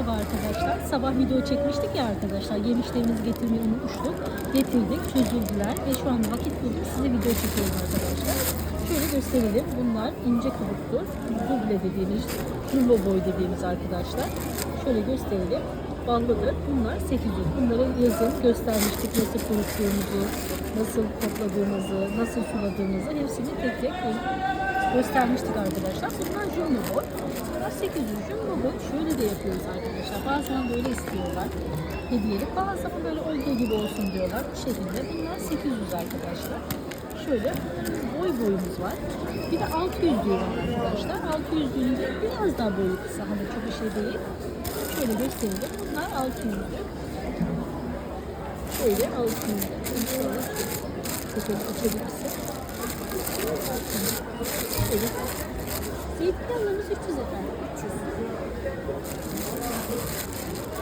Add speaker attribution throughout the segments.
Speaker 1: Merhaba arkadaşlar. Sabah video çekmiştik ya arkadaşlar. Yemişlerimizi getirmeyi unutmuştuk. Getirdik, çözüldüler ve şu anda vakit bulduk. Size video çekiyoruz arkadaşlar. Şöyle gösterelim. Bunlar ince kabuktur. Duble dediğimiz, rulo boy dediğimiz arkadaşlar. Şöyle gösterelim. Ballıdır. Bunlar 800. Bunları yazın göstermiştik. Nasıl kuruttuğumuzu, nasıl topladığımızı, nasıl suladığımızı hepsini tek tek göstermiştik arkadaşlar. Bunlar jumbo boy. Bunlar 800 jumbo boy. Şöyle de yapıyoruz arkadaşlar. Bazen böyle istiyorlar. Hediyelik. Bazen böyle olduğu gibi olsun diyorlar. Bu şekilde. Bunlar 800 arkadaşlar. Şöyle boy boyumuz var. Bir de 600 diyorum arkadaşlar. 600 düğünde biraz daha boyu kısa. Hani çok bir şey değil. Şöyle gösterelim. Bunlar 600 Şöyle 600 İnşallah. Bakalım açabilirsek. Evet. Zeytinyağlarımız 300 efendim. 300.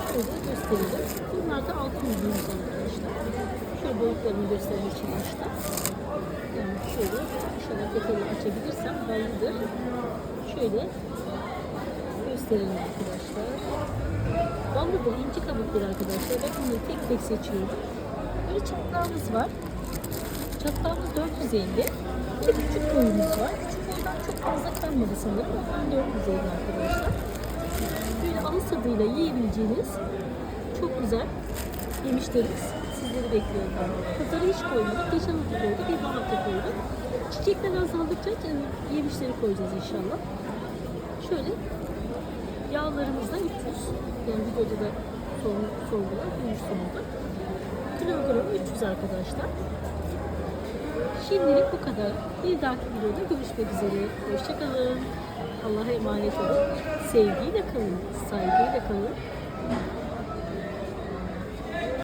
Speaker 1: Şöyle gösterelim. Bunlar da 600 lira arkadaşlar. Şöyle boyutlarını göstermek için başta. Yani şöyle inşallah detaylı açabilirsem ballıdır. Şöyle gösterelim arkadaşlar. Ballıdır, inci kabuktur arkadaşlar. Ben bunu tek tek seçiyorum. Böyle çatlağımız var. Çatlağımız 450. Bir küçük boyumuz var. Çok fazla kalmadı sanırım. Ondan 450 arkadaşlar. Böyle ağız tadıyla yiyebileceğiniz çok güzel yemişlerimiz sizleri bekliyor ben. Pazarı hiç koymadık. Geçen hafta koyduk. Bir hafta koyduk. Çiçekler azaldıkça yemişleri koyacağız inşallah. Şöyle yağlarımız da 300. Yani videoda da sor, sordular. Duymuşsunuzdur. Kilogramı 300 arkadaşlar. Şimdilik bu kadar. Bir dahaki videoda görüşmek üzere. Hoşçakalın. Allah'a emanet olun. Sevgiyle kalın. Saygıyla kalın.